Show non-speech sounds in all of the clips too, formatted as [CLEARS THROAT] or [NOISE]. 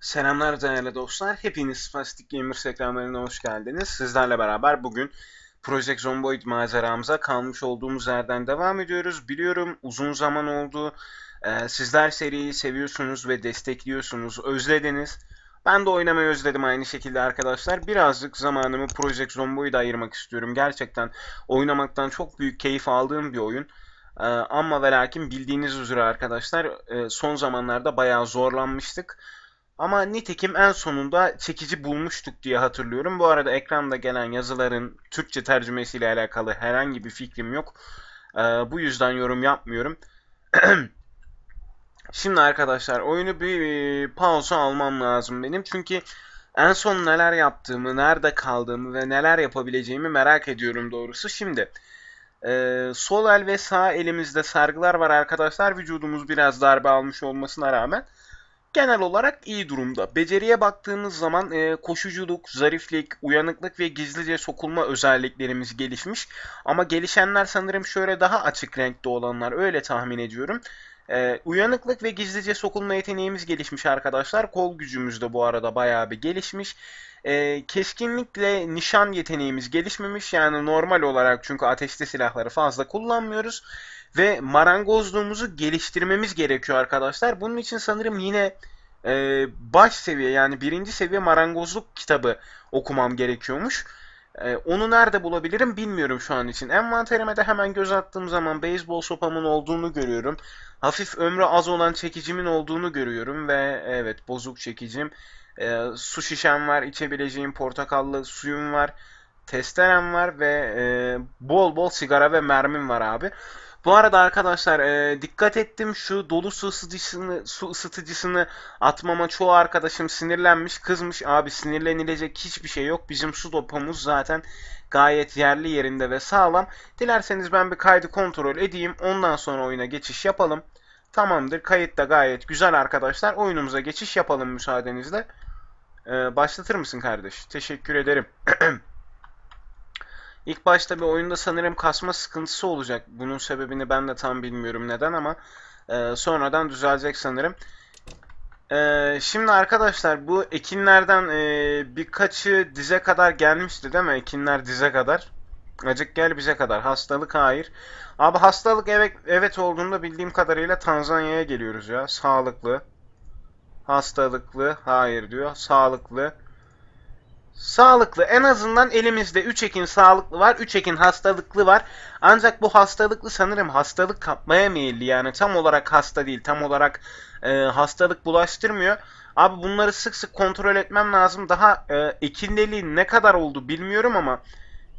Selamlar değerli dostlar. Hepiniz Spastic Gamers ekranlarına hoş geldiniz. Sizlerle beraber bugün Project Zomboid maceramıza kalmış olduğumuz yerden devam ediyoruz. Biliyorum uzun zaman oldu. Ee, sizler seriyi seviyorsunuz ve destekliyorsunuz. Özlediniz. Ben de oynamayı özledim aynı şekilde arkadaşlar. Birazcık zamanımı Project Zomboid'a ayırmak istiyorum. Gerçekten oynamaktan çok büyük keyif aldığım bir oyun. Ee, ama ve lakin bildiğiniz üzere arkadaşlar e, son zamanlarda bayağı zorlanmıştık. Ama nitekim en sonunda çekici bulmuştuk diye hatırlıyorum. Bu arada ekranda gelen yazıların Türkçe tercümesiyle alakalı herhangi bir fikrim yok. Ee, bu yüzden yorum yapmıyorum. [CLEARS THROAT] Şimdi arkadaşlar oyunu bir pauza almam lazım benim. Çünkü en son neler yaptığımı, nerede kaldığımı ve neler yapabileceğimi merak ediyorum doğrusu. Şimdi e, sol el ve sağ elimizde sargılar var arkadaşlar. Vücudumuz biraz darbe almış olmasına rağmen genel olarak iyi durumda. Beceriye baktığımız zaman e, koşuculuk, zariflik, uyanıklık ve gizlice sokulma özelliklerimiz gelişmiş. Ama gelişenler sanırım şöyle daha açık renkte olanlar öyle tahmin ediyorum. E, uyanıklık ve gizlice sokulma yeteneğimiz gelişmiş arkadaşlar. Kol gücümüz de bu arada bayağı bir gelişmiş. E, keskinlikle nişan yeteneğimiz gelişmemiş. Yani normal olarak çünkü ateşli silahları fazla kullanmıyoruz ve marangozluğumuzu geliştirmemiz gerekiyor arkadaşlar. Bunun için sanırım yine e, baş seviye yani birinci seviye marangozluk kitabı okumam gerekiyormuş. E, onu nerede bulabilirim bilmiyorum şu an için. Envanterime de hemen göz attığım zaman beyzbol sopamın olduğunu görüyorum. Hafif ömrü az olan çekicimin olduğunu görüyorum ve evet bozuk çekicim. E, su şişem var, içebileceğim portakallı suyum var. Testerem var ve e, bol bol sigara ve mermim var abi. Bu arada arkadaşlar e, dikkat ettim şu dolu su ısıtıcısını, su ısıtıcısını atmama çoğu arkadaşım sinirlenmiş, kızmış. Abi sinirlenilecek hiçbir şey yok. Bizim su dopamız zaten gayet yerli yerinde ve sağlam. Dilerseniz ben bir kaydı kontrol edeyim. Ondan sonra oyuna geçiş yapalım. Tamamdır. Kayıt da gayet güzel arkadaşlar. Oyunumuza geçiş yapalım müsaadenizle. E, başlatır mısın kardeş? Teşekkür ederim. [CLEARS THROAT] İlk başta bir oyunda sanırım kasma sıkıntısı olacak. Bunun sebebini ben de tam bilmiyorum neden ama e, sonradan düzelecek sanırım. E, şimdi arkadaşlar bu ekinlerden e, birkaçı dize kadar gelmişti değil mi? Ekinler dize kadar. Acık gel bize kadar. Hastalık hayır. Abi hastalık evet, evet olduğunda bildiğim kadarıyla Tanzanya'ya geliyoruz ya. Sağlıklı. Hastalıklı hayır diyor. Sağlıklı. Sağlıklı. En azından elimizde 3 ekin sağlıklı var, 3 ekin hastalıklı var. Ancak bu hastalıklı sanırım hastalık kapmaya meyilli. Yani tam olarak hasta değil, tam olarak e, hastalık bulaştırmıyor. Abi bunları sık sık kontrol etmem lazım. Daha e, ekinliliği ne kadar oldu bilmiyorum ama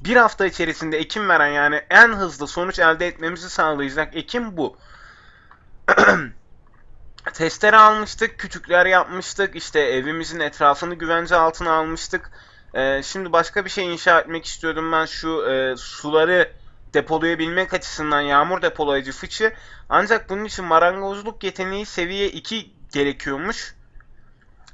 bir hafta içerisinde ekim veren yani en hızlı sonuç elde etmemizi sağlayacak ekim bu. [CLEARS THROAT] Testere almıştık, küçükler yapmıştık, işte evimizin etrafını güvence altına almıştık. Ee, şimdi başka bir şey inşa etmek istiyordum ben şu e, suları depolayabilmek açısından yağmur depolayıcı fıçı. Ancak bunun için marangozluk yeteneği seviye 2 gerekiyormuş.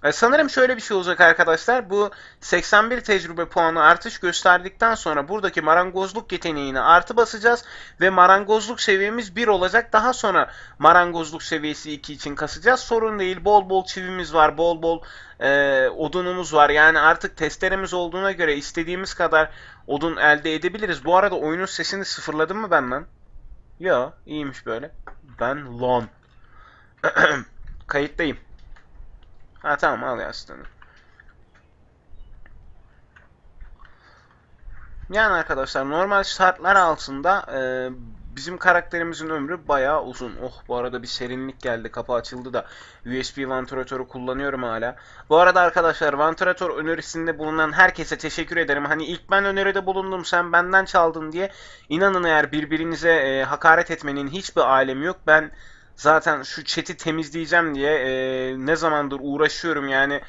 E, sanırım şöyle bir şey olacak arkadaşlar. Bu 81 tecrübe puanı artış gösterdikten sonra buradaki marangozluk yeteneğini artı basacağız ve marangozluk seviyemiz 1 olacak. Daha sonra marangozluk seviyesi 2 için kasacağız. Sorun değil. Bol bol çivimiz var. Bol bol e, odunumuz var. Yani artık testeremiz olduğuna göre istediğimiz kadar odun elde edebiliriz. Bu arada oyunun sesini sıfırladım mı ben lan? Ya iyiymiş böyle. Ben Lon. [CLEARS THROAT] Kayıttayım. Ha tamam al yastığını. Yani arkadaşlar normal şartlar altında e, bizim karakterimizin ömrü bayağı uzun. Oh bu arada bir serinlik geldi. Kapı açıldı da USB vantilatörü kullanıyorum hala. Bu arada arkadaşlar vantilatör önerisinde bulunan herkese teşekkür ederim. Hani ilk ben öneride bulundum sen benden çaldın diye. İnanın eğer birbirinize e, hakaret etmenin hiçbir alemi yok. Ben zaten şu chat'i temizleyeceğim diye e, ne zamandır uğraşıyorum yani.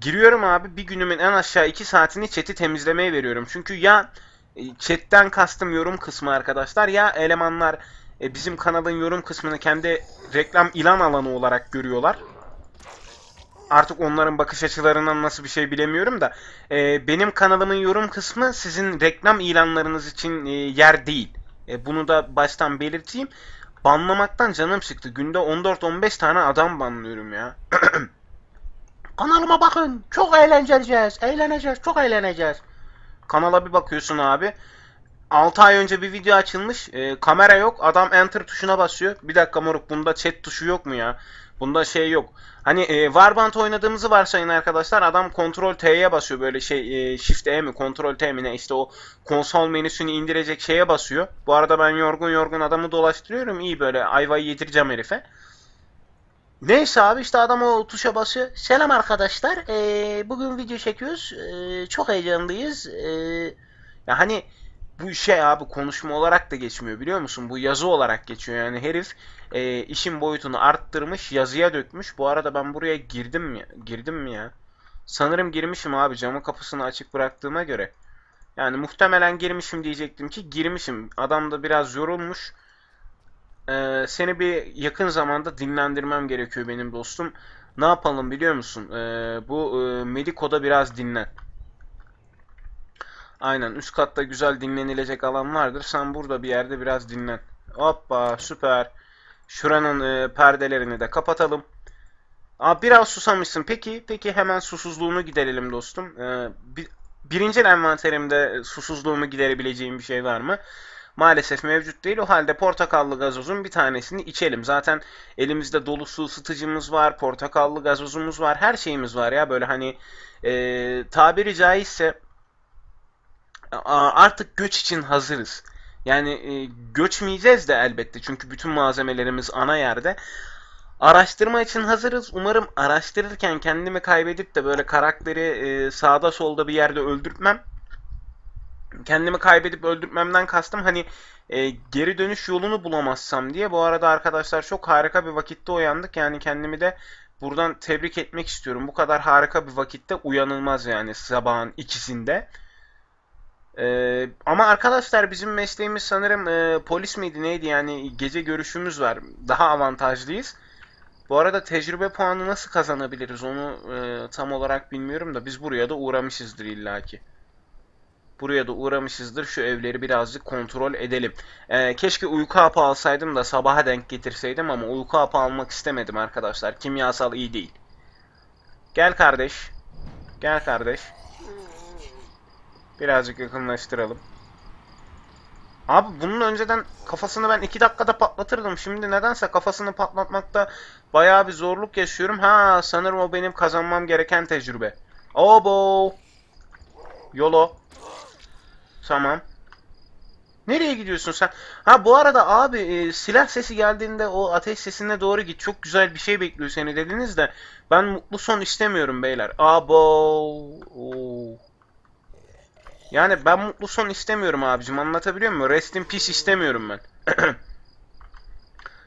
Giriyorum abi bir günümün en aşağı 2 saatini chat'i temizlemeye veriyorum. Çünkü ya e, chatten kastım yorum kısmı arkadaşlar ya elemanlar e, bizim kanalın yorum kısmını kendi reklam ilan alanı olarak görüyorlar. Artık onların bakış açılarından nasıl bir şey bilemiyorum da e, benim kanalımın yorum kısmı sizin reklam ilanlarınız için e, yer değil. E, bunu da baştan belirteyim. Banlamaktan canım sıktı. Günde 14-15 tane adam banlıyorum ya. [CLEARS THROAT] Kanalıma bakın. Çok eğleneceğiz. Eğleneceğiz. Çok eğleneceğiz. Kanala bir bakıyorsun abi. 6 ay önce bir video açılmış. Ee, kamera yok. Adam enter tuşuna basıyor. Bir dakika moruk bunda chat tuşu yok mu ya? Bunda şey yok. Hani e, Warband oynadığımızı varsayın arkadaşlar. Adam Ctrl T'ye basıyor böyle şey e, Shift E mi Ctrl T mi ne işte o konsol menüsünü indirecek şeye basıyor. Bu arada ben yorgun yorgun adamı dolaştırıyorum. İyi böyle ayvayı yedireceğim herife. Neyse abi işte adam o tuşa basıyor. Selam arkadaşlar. Ee, bugün video çekiyoruz. Ee, çok heyecanlıyız. Ee, ya hani bu şey abi konuşma olarak da geçmiyor biliyor musun? Bu yazı olarak geçiyor. Yani herif e, işin boyutunu arttırmış, yazıya dökmüş. Bu arada ben buraya girdim mi? Girdim mi ya? Sanırım girmişim abi camın kapısını açık bıraktığıma göre. Yani muhtemelen girmişim diyecektim ki girmişim. Adam da biraz yorulmuş. Ee, seni bir yakın zamanda dinlendirmem gerekiyor benim dostum. Ne yapalım biliyor musun? Ee, bu e, Mediko'da biraz dinlen. Aynen üst katta güzel dinlenilecek alan vardır. Sen burada bir yerde biraz dinlen. Hoppa süper. Şuranın e, perdelerini de kapatalım. Aa, biraz susamışsın. Peki, peki hemen susuzluğunu giderelim dostum. Ee, bir, birinci envanterimde susuzluğumu giderebileceğim bir şey var mı? Maalesef mevcut değil. O halde portakallı gazozun bir tanesini içelim. Zaten elimizde dolu su ısıtıcımız var, portakallı gazozumuz var, her şeyimiz var ya. Böyle hani e, tabiri caizse artık göç için hazırız. Yani e, göçmeyeceğiz de elbette çünkü bütün malzemelerimiz ana yerde. Araştırma için hazırız. Umarım araştırırken kendimi kaybedip de böyle karakteri e, sağda solda bir yerde öldürtmem. Kendimi kaybedip öldürtmemden kastım hani e, geri dönüş yolunu bulamazsam diye. Bu arada arkadaşlar çok harika bir vakitte uyandık. Yani kendimi de buradan tebrik etmek istiyorum. Bu kadar harika bir vakitte uyanılmaz yani sabahın ikisinde. Ee, ama arkadaşlar bizim mesleğimiz sanırım e, polis miydi neydi yani gece görüşümüz var. Daha avantajlıyız. Bu arada tecrübe puanı nasıl kazanabiliriz onu e, tam olarak bilmiyorum da biz buraya da uğramışızdır illaki. Buraya da uğramışızdır. Şu evleri birazcık kontrol edelim. Ee, keşke uyku hapı alsaydım da sabaha denk getirseydim ama uyku hapı almak istemedim arkadaşlar. Kimyasal iyi değil. Gel kardeş. Gel kardeş. Birazcık yakınlaştıralım. Abi bunun önceden kafasını ben 2 dakikada patlatırdım. Şimdi nedense kafasını patlatmakta bayağı bir zorluk yaşıyorum. Ha sanırım o benim kazanmam gereken tecrübe. Obo. Yolo. Tamam. Nereye gidiyorsun sen? Ha bu arada abi e, silah sesi geldiğinde o ateş sesine doğru git. Çok güzel bir şey bekliyor seni dediniz de ben mutlu son istemiyorum beyler. Abo. Oo. Yani ben mutlu son istemiyorum abicim anlatabiliyor muyum? Rest in peace istemiyorum ben. [CLEARS THROAT]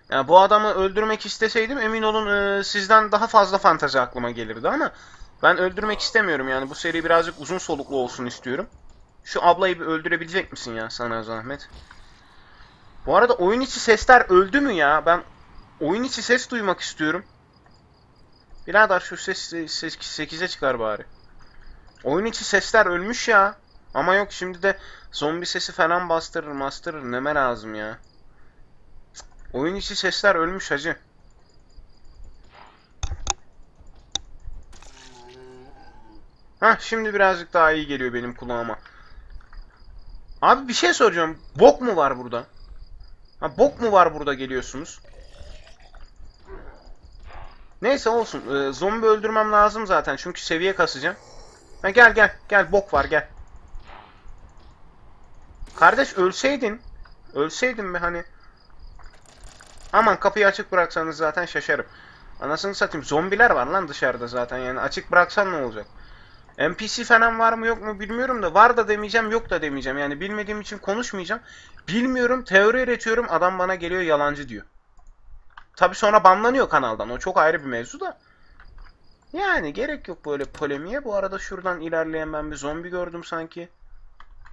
yani bu adamı öldürmek isteseydim emin olun e, sizden daha fazla fantazi aklıma gelirdi ama ben öldürmek istemiyorum yani bu seri birazcık uzun soluklu olsun istiyorum. Şu ablayı bir öldürebilecek misin ya sana zahmet? Bu arada oyun içi sesler öldü mü ya? Ben oyun içi ses duymak istiyorum. Birader şu ses, ses 8'e çıkar bari. Oyun içi sesler ölmüş ya. Ama yok şimdi de zombi sesi falan bastırır bastırır neme lazım ya. Oyun içi sesler ölmüş hacı. Hah şimdi birazcık daha iyi geliyor benim kulağıma. Abi bir şey soracağım. Bok mu var burada? Ha bok mu var burada geliyorsunuz? Neyse olsun. Ee, zombi öldürmem lazım zaten çünkü seviye kasacağım. Ha gel gel gel bok var gel. Kardeş ölseydin. Ölseydin mi hani? Aman kapıyı açık bıraksanız zaten şaşarım. Anasını satayım zombiler var lan dışarıda zaten yani açık bıraksan ne olacak? NPC falan var mı yok mu bilmiyorum da var da demeyeceğim yok da demeyeceğim. Yani bilmediğim için konuşmayacağım. Bilmiyorum teori üretiyorum adam bana geliyor yalancı diyor. Tabi sonra banlanıyor kanaldan o çok ayrı bir mevzu da. Yani gerek yok böyle polemiğe. Bu arada şuradan ilerleyen ben bir zombi gördüm sanki.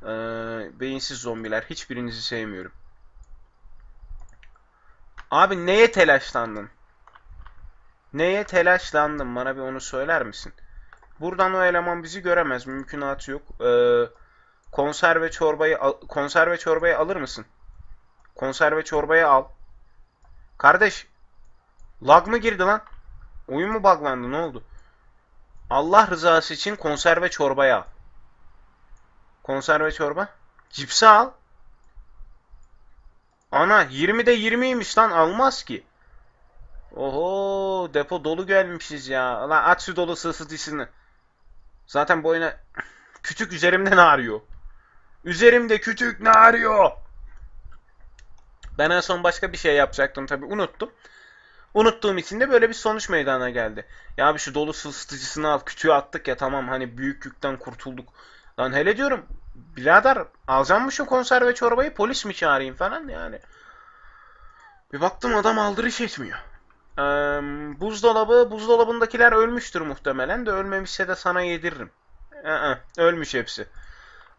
Ee, beyinsiz zombiler. Hiçbirinizi sevmiyorum. Abi neye telaşlandın? Neye telaşlandın? Bana bir onu söyler misin? Buradan o eleman bizi göremez. Mümkünatı yok. Ee, konserve çorbayı al- konserve çorbayı alır mısın? Konserve çorbayı al. Kardeş, lag mı girdi lan? Oyun mu buglandı? Ne oldu? Allah rızası için konserve çorbaya al. Konserve çorba. Cipsi al. Ana 20'de 20'ymiş lan almaz ki. Oho depo dolu gelmişiz ya. Lan aç şu dolu ısıtıcısını. Zaten bu oyuna kütük üzerimde ne arıyor? Üzerimde kütük ne arıyor? Ben en son başka bir şey yapacaktım tabi unuttum. Unuttuğum için de böyle bir sonuç meydana geldi. Ya abi şu dolu ısıtıcısını al kütüğü attık ya tamam hani büyük yükten kurtulduk. Lan hele diyorum birader alacağım mı şu konserve çorbayı polis mi çağırayım falan yani. Bir baktım adam aldırış etmiyor. Ee, buzdolabı, buzdolabındakiler ölmüştür muhtemelen de ölmemişse de sana yediririm. Ee, ölmüş hepsi.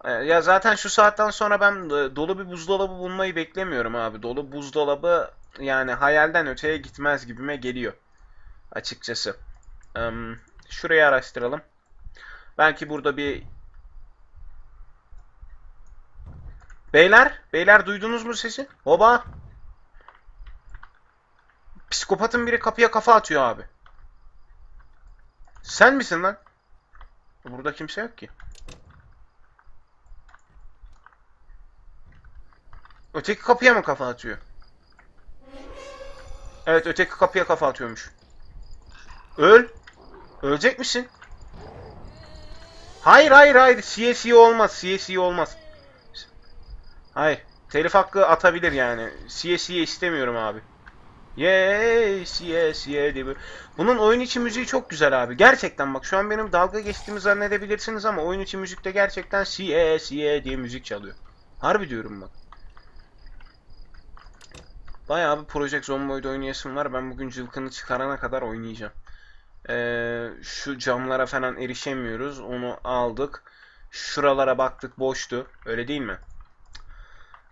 Ee, Ya zaten şu saatten sonra ben e, dolu bir buzdolabı bulmayı beklemiyorum abi. Dolu buzdolabı yani hayalden öteye gitmez gibime geliyor. Açıkçası. Ee, Şurayı araştıralım. Belki burada bir... Beyler, beyler duydunuz mu sesi? Oba! Psikopatın biri kapıya kafa atıyor abi. Sen misin lan? Burada kimse yok ki. Öteki kapıya mı kafa atıyor? Evet öteki kapıya kafa atıyormuş. Öl. Ölecek misin? Hayır hayır hayır. CSE olmaz. CSE olmaz. Hayır. Telif hakkı atabilir yani. CSE istemiyorum abi. Yes yes yeah diye. Bunun oyun içi müziği çok güzel abi. Gerçekten bak şu an benim dalga geçtiğimi zannedebilirsiniz ama oyun içi müzikte gerçekten yes yeah diye müzik çalıyor. Harbi diyorum bak. Bayağı bir Project Zomboid oynayasım var. Ben bugün cılkını çıkarana kadar oynayacağım. Ee, şu camlara falan erişemiyoruz. Onu aldık. Şuralara baktık boştu. Öyle değil mi?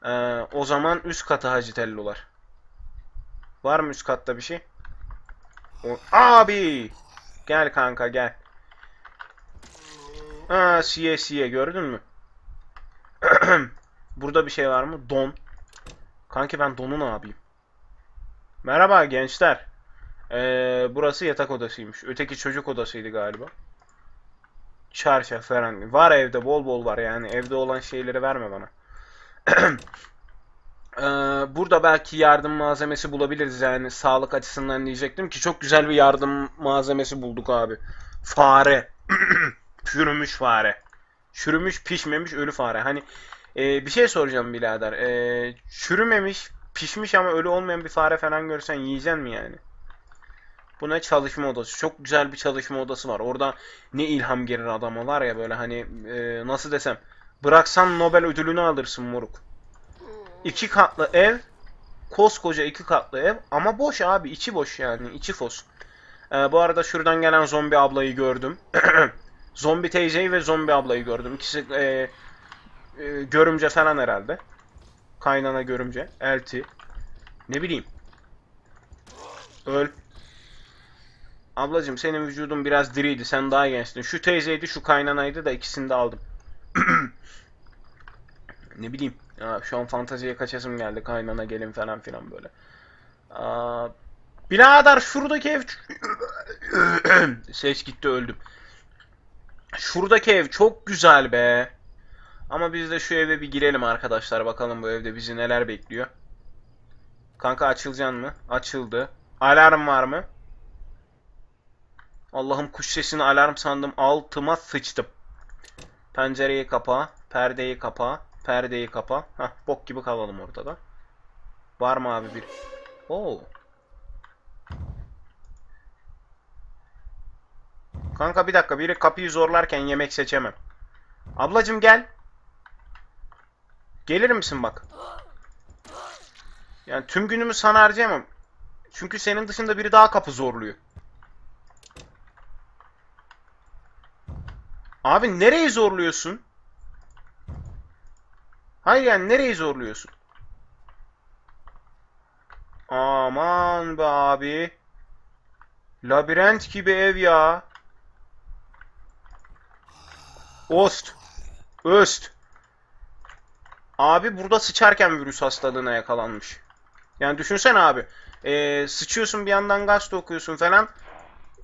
Ee, o zaman üst katı Hacı Tellolar. Var mı üst katta bir şey? O- Abi! Gel kanka gel. Aa siye siye gördün mü? [CLEARS THROAT] Burada bir şey var mı? Don. Kanki ben donun abiyim. Merhaba gençler. Ee, burası yatak odasıymış. Öteki çocuk odasıydı galiba. Çarşaf falan. Var evde bol bol var yani. Evde olan şeyleri verme bana. Burada belki yardım malzemesi bulabiliriz yani sağlık açısından diyecektim ki çok güzel bir yardım malzemesi bulduk abi. Fare. [CLEARS THROAT] Çürümüş fare. Çürümüş pişmemiş ölü fare. Hani e, bir şey soracağım birader. E, çürümemiş pişmiş ama ölü olmayan bir fare falan görsen yiyeceksin mi yani? Bu ne çalışma odası. Çok güzel bir çalışma odası var. Orada ne ilham gelir adama var ya böyle hani e, nasıl desem. Bıraksan Nobel ödülünü alırsın moruk. İki katlı ev. Koskoca iki katlı ev. Ama boş abi. içi boş yani. içi fos. Ee, bu arada şuradan gelen zombi ablayı gördüm. [CLEARS THROAT] zombi teyzeyi ve zombi ablayı gördüm. İkisi e, e, görümce falan herhalde. Kaynana görümce. Elti. Ne bileyim. Öl. Ablacım senin vücudun biraz diriydi. Sen daha gençtin. Şu teyzeydi, şu kaynanaydı da ikisini de aldım. [CLEARS THROAT] ne bileyim. Ya şu an fanteziye kaçasım geldi. Kaynana gelin falan filan böyle. Aa, birader şuradaki ev... [COUGHS] Ses gitti öldüm. Şuradaki ev çok güzel be. Ama biz de şu eve bir girelim arkadaşlar. Bakalım bu evde bizi neler bekliyor. Kanka açılacaksın mı? Açıldı. Alarm var mı? Allah'ım kuş sesini alarm sandım. Altıma sıçtım. Pencereyi kapa. Perdeyi kapa. Perdeyi kapa. Hah bok gibi kalalım ortada. Var mı abi bir? Oo. Kanka bir dakika biri kapıyı zorlarken yemek seçemem. Ablacım gel. Gelir misin bak? Yani tüm günümü sana harcayamam. Çünkü senin dışında biri daha kapı zorluyor. Abi nereyi zorluyorsun? Hayır yani nereyi zorluyorsun? Aman be abi. Labirent gibi ev ya. Ost. Öst. Abi burada sıçarken virüs hastalığına yakalanmış. Yani düşünsene abi. Ee, sıçıyorsun bir yandan gazete okuyorsun falan.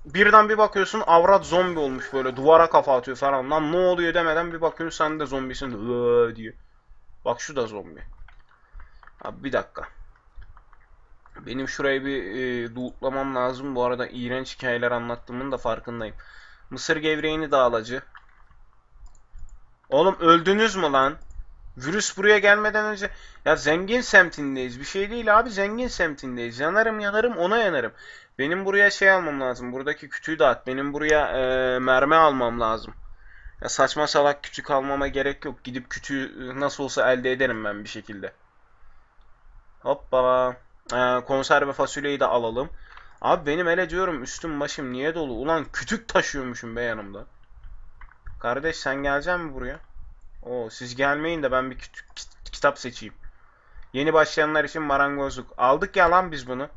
birden bir bakıyorsun avrat zombi olmuş böyle duvara kafa atıyor falan. Lan ne oluyor demeden bir bakıyorsun sen de zombisin diyor. Bak şu da zombi. Abi bir dakika. Benim şurayı bir e, lootlamam lazım. Bu arada iğrenç hikayeler anlattığımın da farkındayım. Mısır gevreğini de alacı. Oğlum öldünüz mü lan? Virüs buraya gelmeden önce ya zengin semtindeyiz. Bir şey değil abi zengin semtindeyiz. Yanarım yanarım ona yanarım. Benim buraya şey almam lazım. Buradaki kütüğü dağıt. Benim buraya e, mermi almam lazım. Ya saçma salak kütük almama gerek yok. Gidip kütüğü e, nasıl olsa elde ederim ben bir şekilde. Hoppa. E, konserve fasulyeyi de alalım. Abi benim hele diyorum üstüm başım niye dolu? Ulan kütük taşıyormuşum be yanımda. Kardeş sen geleceksin mi buraya? Oo siz gelmeyin de ben bir kit- kitap seçeyim. Yeni başlayanlar için marangozluk. Aldık ya lan biz bunu.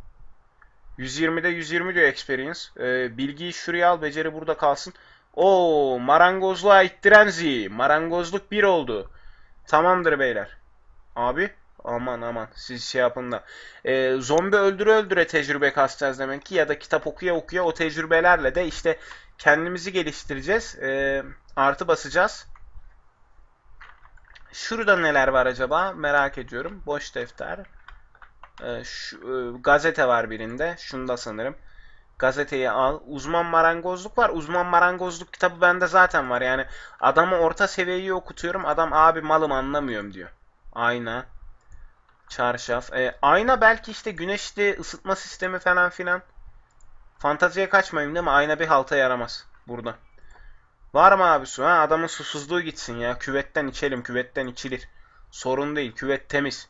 120'de 120 diyor experience. Ee, bilgiyi şuraya al, beceri burada kalsın. Oo, marangozluğa ittiren Z. Marangozluk 1 oldu. Tamamdır beyler. Abi, aman aman siz şey yapın da. Ee, zombi öldüre öldüre tecrübe kasacağız demek ki ya da kitap okuya okuya o tecrübelerle de işte kendimizi geliştireceğiz. Ee, artı basacağız. Şurada neler var acaba? Merak ediyorum. Boş defter. Ee, şu, e, gazete var birinde. Şunda sanırım. Gazeteyi al. Uzman marangozluk var. Uzman marangozluk kitabı bende zaten var. Yani adamı orta seviyeyi okutuyorum. Adam abi malım anlamıyorum diyor. Ayna. Çarşaf. Ee, ayna belki işte güneşli ısıtma sistemi falan filan. Fantaziye kaçmayayım değil mi? Ayna bir halta yaramaz. Burada. Var mı abi su? Ha, adamın susuzluğu gitsin ya. Küvetten içelim. Küvetten içilir. Sorun değil. Küvet temiz.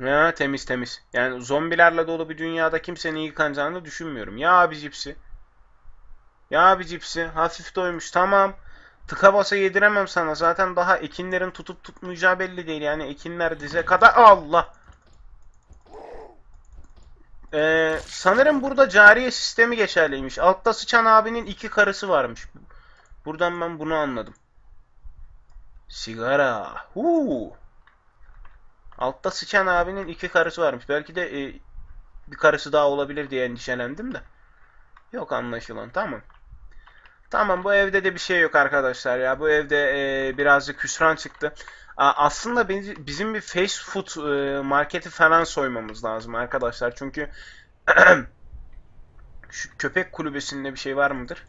Ya temiz temiz. Yani zombilerle dolu bir dünyada kimsenin yıkanacağını düşünmüyorum. Ya abi cipsi. Ya abi cipsi. Hafif doymuş. Tamam. Tıka basa yediremem sana. Zaten daha ekinlerin tutup tutmayacağı belli değil. Yani ekinler dize kadar... Allah! Ee, sanırım burada cariye sistemi geçerliymiş. Altta sıçan abinin iki karısı varmış. Buradan ben bunu anladım. Sigara. Huu. Altta sıçan abinin iki karısı varmış. Belki de e, bir karısı daha olabilir diye endişelendim de. Yok anlaşılan. Tamam. Tamam bu evde de bir şey yok arkadaşlar ya. Bu evde e, birazcık hüsran çıktı. A- aslında biz- bizim bir fast food e, marketi falan soymamız lazım arkadaşlar. Çünkü [CLEARS THROAT] şu köpek kulübesinde bir şey var mıdır?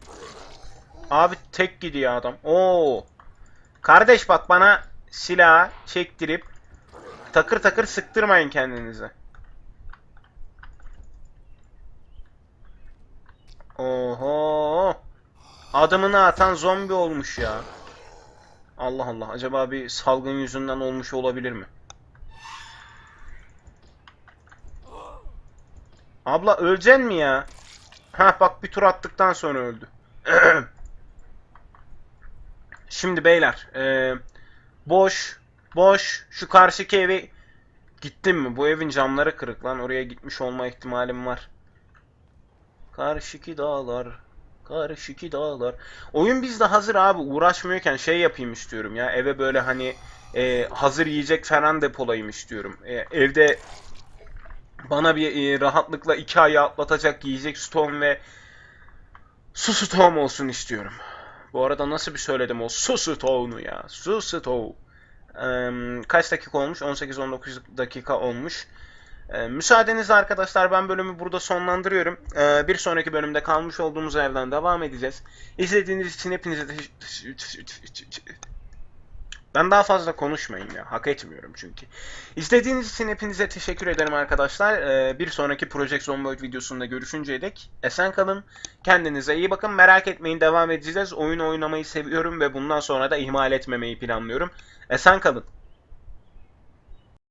Abi tek gidiyor adam. Oo. Kardeş bak bana silah çektirip takır takır sıktırmayın kendinize. Oho. Adımını atan zombi olmuş ya. Allah Allah. Acaba bir salgın yüzünden olmuş olabilir mi? Abla öleceksin mi ya? Ha bak bir tur attıktan sonra öldü. [CLEARS THROAT] Şimdi beyler, e, boş, boş. Şu karşıki evi gittim mi? Bu evin camları kırık lan. Oraya gitmiş olma ihtimalim var. Karşıki dağlar, karşıki dağlar. Oyun bizde hazır abi. Uğraşmıyorken şey yapayım istiyorum ya. Eve böyle hani e, hazır yiyecek falan depolayayım istiyorum. E, evde bana bir e, rahatlıkla iki ayı atlatacak yiyecek stoğum ve su stoğum olsun istiyorum. Bu arada nasıl bir söyledim o su stoğunu ya. Su stoğu. Kaç dakika olmuş? 18-19 dakika olmuş. Müsaadenizle arkadaşlar ben bölümü burada sonlandırıyorum. Bir sonraki bölümde kalmış olduğumuz yerden devam edeceğiz. İzlediğiniz için hepinize ben daha fazla konuşmayayım ya. Hak etmiyorum çünkü. İzlediğiniz için hepinize teşekkür ederim arkadaşlar. Ee, bir sonraki Project Zomboid videosunda görüşünceye dek esen kalın. Kendinize iyi bakın. Merak etmeyin devam edeceğiz. Oyun oynamayı seviyorum ve bundan sonra da ihmal etmemeyi planlıyorum. Esen kalın.